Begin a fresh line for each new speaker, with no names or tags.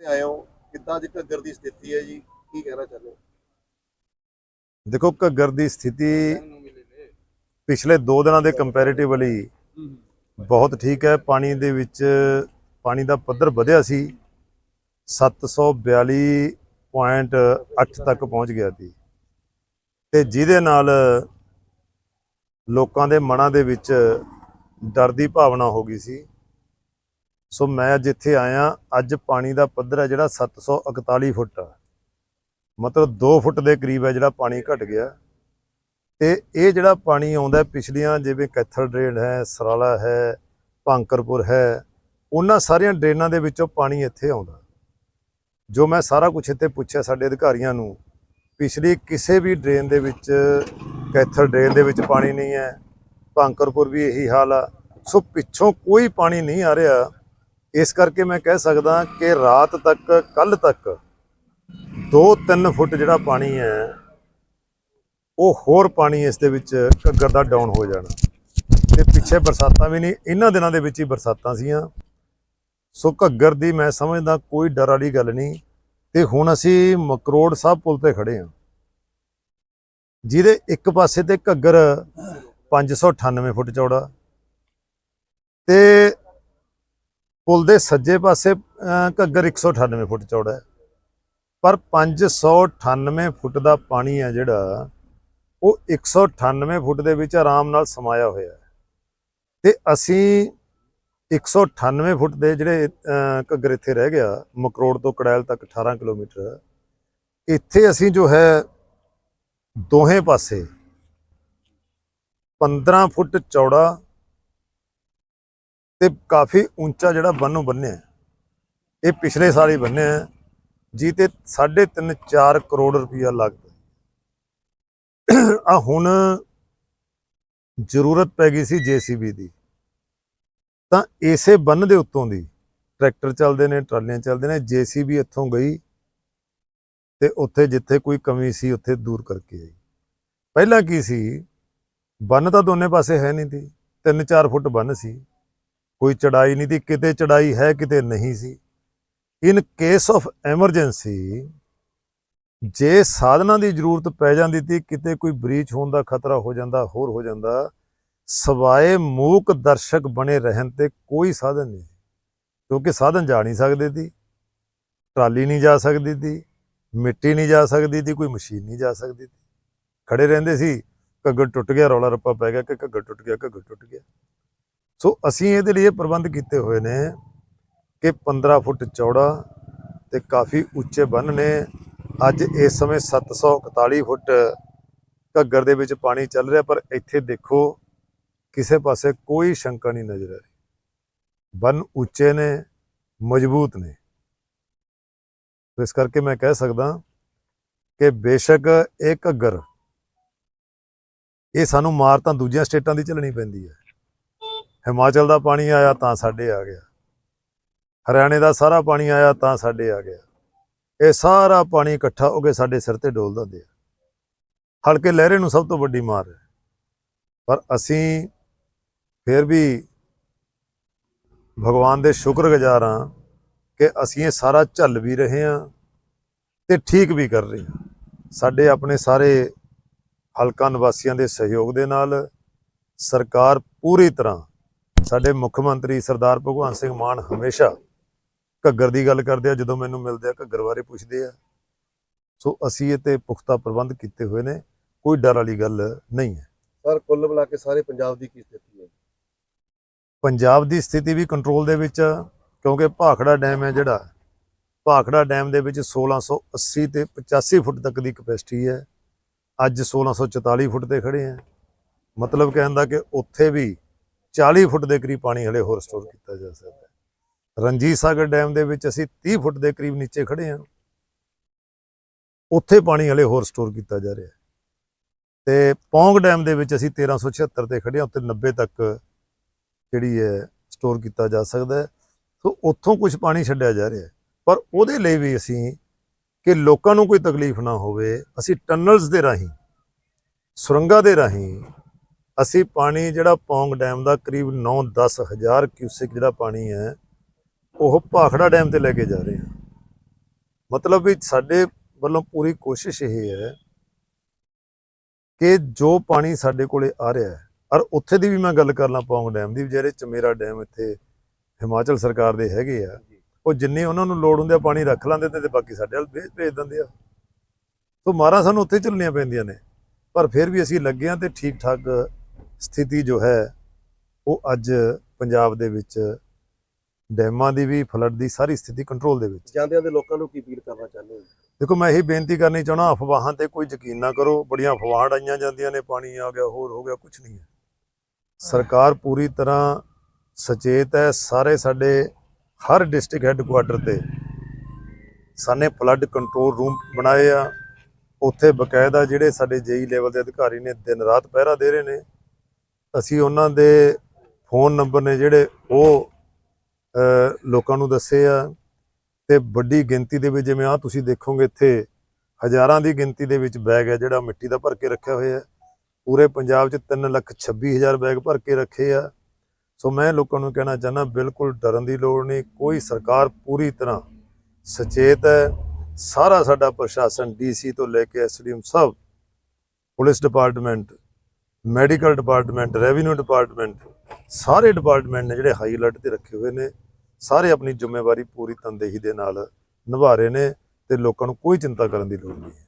ਤੇ ਆਏ ਹੋ? ਕਿੱਦਾਂ ਦੀ ਘੱਗਰ ਦੀ ਸਥਿਤੀ ਹੈ ਜੀ? ਕੀ ਕਹਿਣਾ ਚਾਹੁੰਦੇ ਹੋ?
ਦੇਖੋ, ਘੱਗਰ ਦੀ ਸਥਿਤੀ ਪਿਛਲੇ 2 ਦਿਨਾਂ ਦੇ ਕੰਪੈਰੀਟਿਵਲੀ ਬਹੁਤ ਠੀਕ ਹੈ। ਪਾਣੀ ਦੇ ਵਿੱਚ ਪਾਣੀ ਦਾ ਪੱਧਰ ਵਧਿਆ ਸੀ। 742.8 ਤੱਕ ਪਹੁੰਚ ਗਿਆ ਸੀ। ਤੇ ਜਿਹਦੇ ਨਾਲ ਲੋਕਾਂ ਦੇ ਮਨਾਂ ਦੇ ਵਿੱਚ ਡਰ ਦੀ ਭਾਵਨਾ ਹੋ ਗਈ ਸੀ। ਸੋ ਮੈਂ ਅੱਜ ਇੱਥੇ ਆਇਆ, ਅੱਜ ਪਾਣੀ ਦਾ ਪੱਧਰ ਹੈ ਜਿਹੜਾ 741 ਫੁੱਟ ਆ। ਮਤਲਬ 2 ਫੁੱਟ ਦੇ ਕਰੀਬ ਹੈ ਜਿਹੜਾ ਪਾਣੀ ਘਟ ਗਿਆ। ਤੇ ਇਹ ਜਿਹੜਾ ਪਾਣੀ ਆਉਂਦਾ ਪਿਛਲੀਆਂ ਜਿਵੇਂ ਕੈਥਲ ਡਰੇਨ ਹੈ, ਸਰਾਲਾ ਹੈ, ਭਾਂਕਰਪੁਰ ਹੈ, ਉਹਨਾਂ ਸਾਰੀਆਂ ਡਰੇਨਾਂ ਦੇ ਵਿੱਚੋਂ ਪਾਣੀ ਇੱਥੇ ਆਉਂਦਾ। ਜੋ ਮੈਂ ਸਾਰਾ ਕੁਝ ਇੱਥੇ ਪੁੱਛਿਆ ਸਾਡੇ ਅਧਿਕਾਰੀਆਂ ਨੂੰ, ਪਿਛਲੀ ਕਿਸੇ ਵੀ ਡਰੇਨ ਦੇ ਵਿੱਚ, ਕੈਥਲ ਡਰੇਨ ਦੇ ਵਿੱਚ ਪਾਣੀ ਨਹੀਂ ਹੈ, ਭਾਂਕਰਪੁਰ ਵੀ ਇਹੀ ਹਾਲ ਆ। ਸੋ ਪਿੱਛੋਂ ਕੋਈ ਪਾਣੀ ਨਹੀਂ ਆ ਰਿਹਾ। ਇਸ ਕਰਕੇ ਮੈਂ ਕਹਿ ਸਕਦਾ ਕਿ ਰਾਤ ਤੱਕ ਕੱਲ ਤੱਕ 2-3 ਫੁੱਟ ਜਿਹੜਾ ਪਾਣੀ ਹੈ, ਉਹ ਹੋਰ ਪਾਣੀ ਇਸ ਦੇ ਵਿੱਚ ਘੱਗਰ ਦਾ ਡਾਊਨ ਹੋ ਜਾਣਾ। ਤੇ ਪਿੱਛੇ ਬਰਸਾਤਾਂ ਵੀ ਨਹੀਂ, ਇਹਨਾਂ ਦਿਨਾਂ ਦੇ ਵਿੱਚ ਹੀ ਬਰਸਾਤਾਂ ਸੀਆਂ। ਸੋ ਘੱਗਰ ਦੀ ਮੈਂ ਸਮਝਦਾ ਕੋਈ ਡਰ ਵਾਲੀ ਗੱਲ ਨਹੀਂ। ਤੇ ਹੁਣ ਅਸੀਂ ਮਕਰੋੜ ਸਾਹਿਬ ਪੁਲ ਤੇ ਖੜੇ ਹਾਂ। ਜਿਹਦੇ ਇੱਕ ਪਾਸੇ ਤੇ ਘੱਗਰ 598 ਫੁੱਟ ਚੌੜਾ। ਤੇ ਪੁਲ ਦੇ ਸੱਜੇ ਪਾਸੇ ਅਹ, ਘੱਗਰ 198 ਫੁੱਟ ਚੌੜਾ ਹੈ। ਪਰ 598 ਫੁੱਟ ਦਾ ਪਾਣੀ ਹੈ ਜਿਹੜਾ ਉਹ 198 ਫੁੱਟ ਦੇ ਵਿੱਚ ਆਰਾਮ ਨਾਲ ਸਮਾਇਆ ਹੋਇਆ ਹੈ। ਤੇ ਅਸੀਂ 198 ਫੁੱਟ ਦੇ ਜਿਹੜੇ ਘੱਗਰ ਇੱਥੇ ਰਹਿ ਗਿਆ ਮਕਰੋੜ ਤੋਂ ਕੜੈਲ ਤੱਕ 18 ਕਿਲੋਮੀਟਰ ਇੱਥੇ ਅਸੀਂ ਜੋ ਹੈ ਦੋਹੇ ਪਾਸੇ 15 ਫੁੱਟ ਚੌੜਾ ਤੇ ਕਾਫੀ ਉੱਚਾ ਜਿਹੜਾ ਬੰਨੋਂ ਬੰਨਿਆ ਹੈ। ਇਹ ਪਿਛਲੇ ਸਾਲ ਹੀ ਬੰਨਿਆ ਹੈ, ਜੀ ਤੇ 3.5 4 ਕਰੋੜ ਰੁਪਇਆ ਲੱਗਦਾ ਆ ਹੁਣ ਜ਼ਰੂਰਤ ਪੈ ਗਈ ਸੀ ਜੀਸੀਬੀ ਦੀ। ਤਾਂ ਇਸੇ ਬੰਨ ਦੇ ਉੱਤੋਂ ਦੀ ਟਰੈਕਟਰ ਚੱਲਦੇ ਨੇ ਟਰਾਲੀਆਂ ਚੱਲਦੇ ਨੇ ਜੀਸੀਬੀ ਇੱਥੋਂ ਗਈ ਤੇ ਉੱਥੇ ਜਿੱਥੇ ਕੋਈ ਕਮੀ ਸੀ ਉੱਥੇ ਦੂਰ ਕਰਕੇ ਆਈ। ਪਹਿਲਾਂ ਕੀ ਸੀ? ਬੰਨ ਤਾਂ ਦੋਨੇ ਪਾਸੇ ਹੈ ਨਹੀਂ ਸੀ। 3-4 ਫੁੱਟ ਬੰਨ ਸੀ। ਕੋਈ ਚੜਾਈ ਨਹੀਂ ਸੀ ਕਿਤੇ ਚੜਾਈ ਹੈ, ਕਿਤੇ ਨਹੀਂ ਸੀ। ਇਨ ਕੇਸ ਆਫ ਐਮਰਜੈਂਸੀ ਜੇ ਸਾਧਨਾਂ ਦੀ ਜ਼ਰੂਰਤ ਪੈ ਜਾਂਦੀ ਤੀ, ਕਿਤੇ ਕੋਈ ਬ੍ਰੀਚ ਹੋਣ ਦਾ ਖਤਰਾ ਹੋ ਜਾਂਦਾ, ਹੋਰ ਹੋ ਜਾਂਦਾ, ਸਵਾਏ ਮੂਕ ਦਰਸ਼ਕ ਬਣੇ ਰਹਿਣ ਤੇ ਕੋਈ ਸਾਧਨ ਨਹੀਂ ਕਿਉਂਕਿ ਸਾਧਨ ਜਾ ਨਹੀਂ ਸਕਦੇ ਸੀ ਟਰਾਲੀ ਨਹੀਂ ਜਾ ਸਕਦੀ ਸੀ ਮਿੱਟੀ ਨਹੀਂ ਜਾ ਸਕਦੀ ਸੀ ਕੋਈ ਮਸ਼ੀਨ ਨਹੀਂ ਜਾ ਸਕਦੀ ਸੀ ਖੜੇ ਰਹਿੰਦੇ ਸੀ, ਘੱਗਰ ਟੁੱਟ ਗਿਆ, ਰੌਲਾ ਰੱਪਾ ਪੈ ਗਿਆ ਕਿ ਘੱਗਰ ਟੁੱਟ ਗਿਆ, ਘੱਗਰ ਟੁੱਟ ਗਿਆ। ਸੋ ਅਸੀਂ ਇਹਦੇ ਲਈ ਇਹ ਪ੍ਰਬੰਧ ਕੀਤੇ ਹੋਏ ਨੇ ਕਿ 15 ਫੁੱਟ ਚੌੜਾ ਤੇ ਕਾਫੀ ਉੱਚੇ ਬੰਨ ਨੇ। ਅੱਜ ਇਸ ਸਮੇਂ 741 ਫੁੱਟ ਘੱਗਰ ਦੇ ਵਿੱਚ ਪਾਣੀ ਚੱਲ ਰਿਹਾ, ਪਰ ਇੱਥੇ ਦੇਖੋ ਕਿਸੇ ਪਾਸੇ ਕੋਈ ਸ਼ੰਕਾ ਨਹੀਂ ਨਜ਼ਰ ਆ ਰਹੀ। ਬੰਨ ਉੱਚੇ ਨੇ, ਮਜ਼ਬੂਤ ਨੇ। ਇਸ ਕਰਕੇ ਮੈਂ ਕਹਿ ਸਕਦਾ ਕਿ ਬੇਸ਼ੱਕ ਇਹ ਘੱਗਰ, ਇਹ ਸਾਨੂੰ ਮਾਰ ਤਾਂ ਦੂਜੀਆਂ ਸਟੇਟਾਂ ਦੀ ਝੱਲਣੀ ਪੈਂਦੀ ਹੈ। ਹਿਮਾਚਲ ਦਾ ਪਾਣੀ ਆਇਆ ਤਾਂ ਸਾਡੇ ਆ ਗਿਆ। ਹਰਿਆਣੇ ਦਾ ਸਾਰਾ ਪਾਣੀ ਆਇਆ ਤਾਂ ਸਾਡੇ ਆ ਗਿਆ। ਇਹ ਸਾਰਾ ਪਾਣੀ ਇਕੱਠਾ ਹੋ ਕੇ ਸਾਡੇ ਸਿਰ ਤੇ ਡੋਲ ਦਿੰਦੇ ਆ ਹਲਕੇ ਲਹਿਰੇ ਨੂੰ ਸਭ ਤੋਂ ਵੱਡੀ ਮਾਰ ਹੈ। ਪਰ ਅਸੀਂ ਫਿਰ ਵੀ ਭਗਵਾਨ ਦੇ ਸ਼ੁਕਰਗੁਜ਼ਾਰ ਹਾਂ ਕਿ ਅਸੀਂ ਇਹ ਸਾਰਾ ਝੱਲ ਵੀ ਰਹੇ ਹਾਂ ਤੇ ਠੀਕ ਵੀ ਕਰ ਰਹੇ ਹਾਂ। ਸਾਡੇ ਆਪਣੇ ਸਾਰੇ ਹਲਕਾ ਨਿਵਾਸੀਆਂ ਦੇ ਸਹਿਯੋਗ ਦੇ ਨਾਲ ਸਰਕਾਰ ਪੂਰੀ ਤਰ੍ਹਾਂ ਸਾਡੇ ਮੁੱਖ ਮੰਤਰੀ ਸਰਦਾਰ ਭਗਵੰਤ ਸਿੰਘ ਮਾਨ ਹਮੇਸ਼ਾ ਘੱਗਰ ਦੀ ਗੱਲ ਕਰਦੇ ਆ ਜਦੋਂ ਮੈਨੂੰ ਮਿਲਦੇ ਆ ਘੱਗਰ ਬਾਰੇ ਪੁੱਛਦੇ ਆ। ਸੋ ਅਸੀਂ ਇਹ ਤੇ ਪੁਖਤਾ ਪ੍ਰਬੰਧ ਕੀਤੇ ਹੋਏ ਨੇ ਕੋਈ ਡਰ ਵਾਲੀ ਗੱਲ ਨਹੀਂ ਹੈ।
ਸਰ ਕੁੱਲ ਮਿਲਾ ਕੇ ਸਾਰੇ ਪੰਜਾਬ ਦੀ ਕੀ ਸਥਿਤੀ ਹੈ?
ਪੰਜਾਬ ਦੀ ਸਥਿਤੀ ਵੀ ਕੰਟਰੋਲ ਦੇ ਵਿੱਚ ਕਿਉਂਕਿ ਭਾਖੜਾ ਡੈਮ ਹੈ ਜਿਹੜਾ। ਭਾਖੜਾ ਡੈਮ ਦੇ ਵਿੱਚ 1680 ਤੇ 85 ਫੁੱਟ ਤੱਕ ਦੀ ਕਪੈਸਿਟੀ ਹੈ। ਅੱਜ 1644 ਫੁੱਟ ਤੇ ਖੜੇ ਆ। ਮਤਲਬ ਕਹਿਣ ਦਾ ਕਿ ਉੱਥੇ ਵੀ 40 ਫੁੱਟ ਦੇ ਕਰੀਬ ਪਾਣੀ ਹਲੇ ਹੋਰ ਸਟੋਰ ਕੀਤਾ ਜਾ ਸਕਦਾ ਹੈ। ਰਣਜੀਤ ਸਾਗਰ ਡੈਮ ਦੇ ਵਿੱਚ ਅਸੀਂ 30 ਫੁੱਟ ਦੇ ਕਰੀਬ ਨੀਚੇ ਖੜੇ ਹਾਂ। ਉੱਥੇ ਪਾਣੀ ਹਲੇ ਹੋਰ ਸਟੋਰ ਕੀਤਾ ਜਾ ਰਿਹਾ ਹੈ। ਤੇ ਪੌਂਗ ਡੈਮ ਦੇ ਵਿੱਚ ਅਸੀਂ 1376 ਤੇ ਖੜੇ ਹਾਂ। ਉੱਥੇ 90 ਤੱਕ ਜਿਹੜੀ ਹੈ ਸਟੋਰ ਕੀਤਾ ਜਾ ਸਕਦਾ ਹੈ। ਸੋ ਉੱਥੋਂ ਕੁਝ ਪਾਣੀ ਛੱਡਿਆ ਜਾ ਰਿਹਾ ਹੈ। ਪਰ ਉਹਦੇ ਲਈ ਵੀ ਅਸੀਂ ਕਿ ਲੋਕਾਂ ਨੂੰ ਕੋਈ ਤਕਲੀਫ ਨਾ ਹੋਵੇ, ਅਸੀਂ ਟਨਲਸ ਦੇ ਰਾਹੀਂ, ਸੁਰੰਗਾਂ ਦੇ ਰਾਹੀਂ ਅਸੀਂ ਪਾਣੀ ਜਿਹੜਾ ਪੌਂਗ ਡੈਮ ਦਾ ਕਰੀਬ 9-10 ਹਜ਼ਾਰ ਕਿਊਸਿਕ ਜਿਹੜਾ ਪਾਣੀ ਹੈ, ਉਹ ਭਾਖੜਾ ਡੈਮ ਤੇ ਲੈ ਕੇ ਜਾ ਰਹੇ ਹਾਂ। ਮਤਲਬ ਵੀ ਸਾਡੇ ਵੱਲੋਂ ਪੂਰੀ ਕੋਸ਼ਿਸ਼ ਇਹ ਹੈ ਕਿ ਜੋ ਪਾਣੀ ਸਾਡੇ ਕੋਲੇ ਆ ਰਿਹਾ ਹੈ, ਔਰ ਉੱਥੇ ਦੀ ਵੀ ਮੈਂ ਗੱਲ ਕਰ ਲਾਂ ਪੌਂਗ ਡੈਮ ਦੀ, ਜਿਹੜੇ ਚਮੇਰਾ ਡੈਮ ਇੱਥੇ ਹਿਮਾਚਲ ਸਰਕਾਰ ਦੇ ਹੈਗੇ ਆ, ਉਹ ਜਿੰਨੇ ਉਹਨਾਂ ਨੂੰ ਲੋੜ ਹੁੰਦੀ ਆ ਪਾਣੀ ਰੱਖ ਲੈਂਦੇ ਤੇ ਬਾਕੀ ਸਾਡੇ ਵੱਲ ਭੇਜ ਭੇਜ ਦਿੰਦੇ ਆ। ਸੋ ਮਾਰਾਂ ਸਾਨੂੰ ਉੱਥੇ ਚੱਲਣੀਆਂ ਪੈਂਦੀਆਂ ਨੇ, ਪਰ ਫਿਰ ਵੀ ਅਸੀਂ ਲੱਗੇ ਆ ਤੇ ਠੀਕ ਠਾਕ ਸਥਿਤੀ ਜੋ ਹੈ ਉਹ ਅੱਜ ਪੰਜਾਬ ਦੇ ਵਿੱਚ ਡੈਮਾਂ ਦੀ ਵੀ ਫਲੱਡ ਦੀ ਸਾਰੀ ਸਥਿਤੀ ਕੰਟਰੋਲ ਦੇ ਵਿੱਚ।
ਜਾਂਦਿਆਂ ਦੇ ਲੋਕਾਂ ਨੂੰ ਕੀ ਅਪੀਲ ਕਰਨਾ ਚਾਹੁੰਦੇ ਹੋ?
ਦੇਖੋ ਮੈਂ ਇਹੀ ਬੇਨਤੀ ਕਰਨੀ ਚਾਹਣਾ ਅਫਵਾਹਾਂ ਤੇ ਕੋਈ ਯਕੀਨ ਨਾ ਕਰੋ। ਬੜੀਆਂ ਅਫਵਾਹਾਂ ਉਡਾਈਆਂ ਜਾਂਦੀਆਂ ਨੇ ਪਾਣੀ ਆ ਗਿਆ ਹੋਰ ਹੋ ਗਿਆ ਕੁਝ ਨਹੀਂ ਹੈ। ਸਰਕਾਰ ਪੂਰੀ ਤਰ੍ਹਾਂ ਸੁਚੇਤ ਹੈ। ਸਾਰੇ ਸਾਡੇ ਹਰ ਡਿਸਟ੍ਰਿਕਟ ਹੈੱਡਕੁਆਟਰ ਤੇ ਸਾਨੇ ਫਲੱਡ ਕੰਟਰੋਲ ਰੂਮ ਬਣਾਏ ਆ। ਉੱਥੇ ਬਕਾਇਦਾ ਜਿਹੜੇ ਸਾਡੇ ਜੇਈ ਲੈਵਲ ਦੇ ਅਧਿਕਾਰੀ ਨੇ ਦਿਨ ਰਾਤ ਪਹਿਰਾ ਦੇ ਰਹੇ ਨੇ। ਅਸੀਂ ਉਹਨਾਂ ਦੇ ਫੋਨ ਨੰਬਰ ਨੇ ਜਿਹੜੇ ਉਹ ਲੋਕਾਂ ਨੂੰ ਦੱਸੇ ਆ। ਤੇ ਵੱਡੀ ਗਿਣਤੀ ਦੇ ਵਿੱਚ ਜਿਵੇਂ ਆ ਤੁਸੀਂ ਦੇਖੋਗੇ ਇੱਥੇ, ਹਜ਼ਾਰਾਂ ਦੀ ਗਿਣਤੀ ਦੇ ਵਿੱਚ ਬੈਗ ਹੈ ਜਿਹੜਾ ਮਿੱਟੀ ਦਾ ਭਰ ਕੇ ਰੱਖਿਆ ਹੋਇਆ ਹੈ। ਪੂਰੇ ਪੰਜਾਬ 'ਚ 3 ਲੱਖ 26 ਹਜ਼ਾਰ ਬੈਗ ਭਰ ਕੇ ਰੱਖੇ ਆ। ਸੋ ਮੈਂ ਲੋਕਾਂ ਨੂੰ ਕਹਿਣਾ ਚਾਹੁੰਦਾ, ਬਿਲਕੁਲ ਡਰਨ ਦੀ ਲੋੜ ਨਹੀਂ। ਕੋਈ ਸਰਕਾਰ ਪੂਰੀ ਤਰ੍ਹਾਂ ਸੁਚੇਤ ਹੈ। ਸਾਰਾ ਸਾਡਾ ਪ੍ਰਸ਼ਾਸਨ ਡੀਸੀ ਤੋਂ ਲੈ ਕੇ ਐਸਡੀਐਮ ਸਭ, police department medical department, revenue department, ਸਾਰੇ ਡਿਪਾਰਟਮੈਂਟ ਨੇ ਜਿਹੜੇ ਹਾਈ ਅਲਰਟ ਤੇ ਰੱਖੇ ਹੋਏ ਨੇ, ਸਾਰੇ ਆਪਣੀ ਜ਼ਿੰਮੇਵਾਰੀ ਪੂਰੀ ਤਨਦੇਹੀ ਦੇ ਨਾਲ ਨਿਭਾ ਰਹੇ ਨੇ ਤੇ ਲੋਕਾਂ ਨੂੰ ਕੋਈ ਚਿੰਤਾ ਕਰਨ ਦੀ ਲੋੜ ਨਹੀਂ ਹੈ।